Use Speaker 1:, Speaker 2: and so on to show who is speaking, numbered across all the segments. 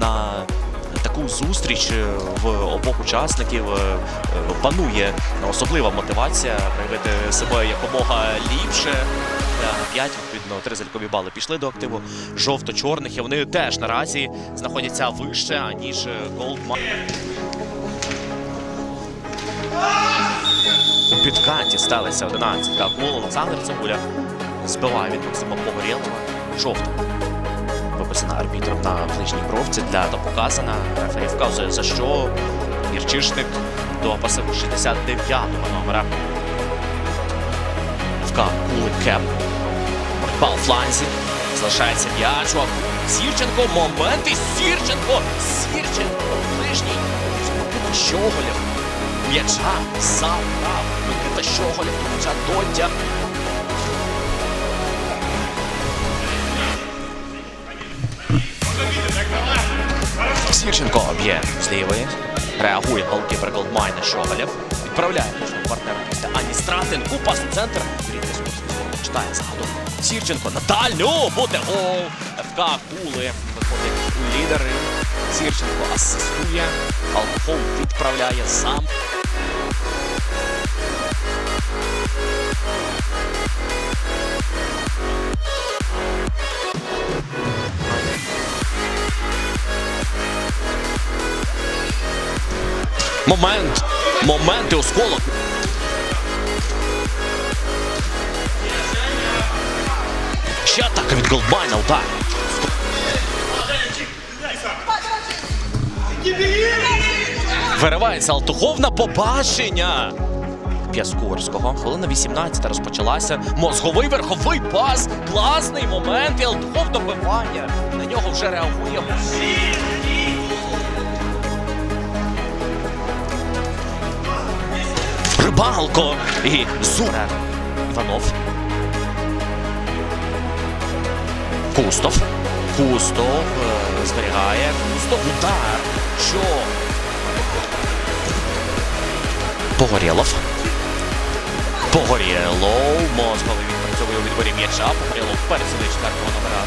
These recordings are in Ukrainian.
Speaker 1: на таку зустріч е, в обох учасників е, е, панує особлива мотивація проявити себе якомога ліпше. П'ять відповідно три залікові бали пішли до активу жовто-чорних, і вони теж наразі знаходяться вище аніж Голдман. У підкаті сталися 11 Акул Олександр Цибуля збиває від Максима Погорєлова жовто виписана арбітром на ближній бровці для та показана. Рефері вказує за що Гірчишник до пасиву 69-го номера. ФК Кулик Кеп. Бал фланзі. Залишається м'яч. Сірченко. Момент і Сірченко. Сірченко. Ближній. Микита Щоголєв. М'яча забрав. Микита Щоголєв. М'яча дотяг. Сірченко б'є з лівої. Реагує голкіпер Голдмайна Шовелєв. Відправляє нашого партнера після Ані Стратин. Купас у центр. Юрій Дискус читає ззаду. Сірченко на дальню. Буде гол. ФК Кули виходить у лідери. Сірченко асистує. Алкоголь відправляє сам. Момент. Момент і осколок. Ще атака від Голдмайна. Удар. Виривається Алтухов на побачення. П'яскорського. Хвилина 18 розпочалася. Мозговий верховий пас. Класний момент. І Алтухов добивання. На нього вже реагує. Рибалко і Зура. Іванов. Кустов. Кустов е, зберігає. Кустов. Удар. Що? Погорєлов. Погорєлов. Мозговий відпрацьовує у відборі м'яча. Погорєлов пересилить четвертого номера.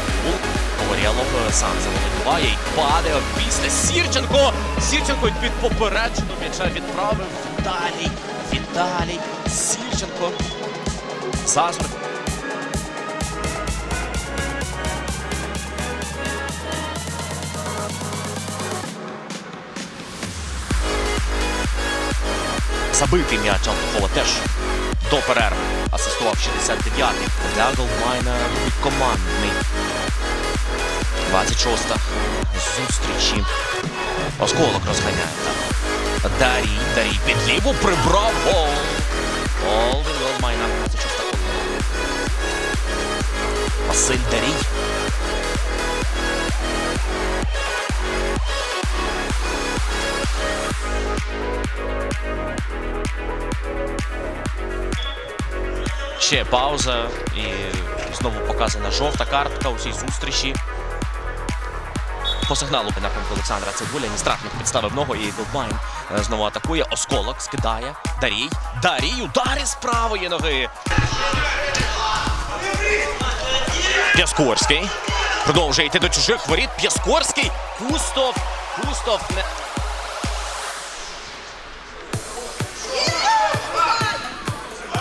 Speaker 1: Погорєлов е, сам заволодіває і падає після Сірченко. Сірченко під попереджену м'яча відправив Віталій. Віталій Сірченко. Зазор. Забитий м'яч Алтухова теж до перерви. Асистував 69-й. Для Голдмайна командний. 26-та зустрічі. Осколок розганяє там. Дарій, Дарій під ліву прибрав гол. Гол від Голдмайна. 26-та хвилина. Василь Дарій. Ще пауза і знову показана жовта картка у цій зустрічі. По сигналу на рахунку Олександра Цибуля Ністратник підставив ногу і Голдмайн е, знову атакує. Осколок скидає. Дарій. Дарій удар із правої ноги. П'яскорський. Продовжує йти до чужих воріт. П'яскорський. Кустов. Кустов. Не...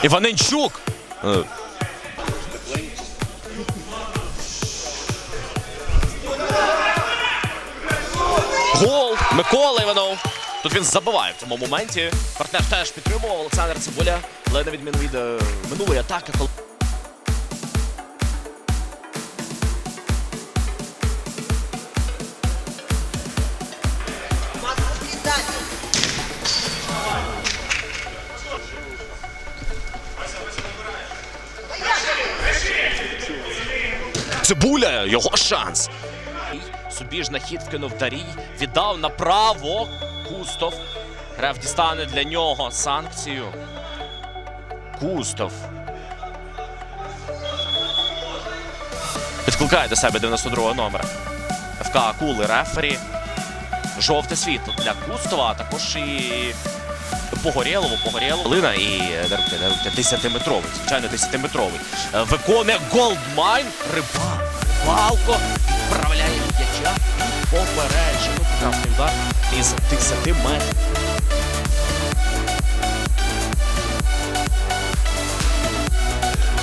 Speaker 1: Іваненчук. Микола Іванов. Тут він забиває в цьому моменті. Партнер теж підтримував Олександр Цибуля, але на відміну від е, минулої атаки, коли Цибуля, його шанс. Собі ж на хід вкинув Дарій, віддав направо. Кустов. Реф дістане для нього санкцію. Кустов. Підкликає до себе 92 номера. ФК Акули рефері. Жовте світло для Кустова, а також і Погорєлову, Погорєлову. Лина і е, 10-метровий, звичайно, 10-метровий. Е, Виконує Голдмайн. Рибалко м'яча і попереджено. Прекрасний удар із 10 метрів.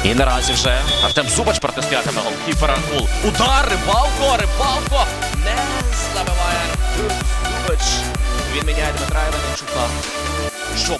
Speaker 1: І наразі вже Артем Зубач протистоятиме голкіпера Гул. Удар, рибалко, рибалко не забиває Артем Зубач. Він міняє Дмитра Іванчука, щоб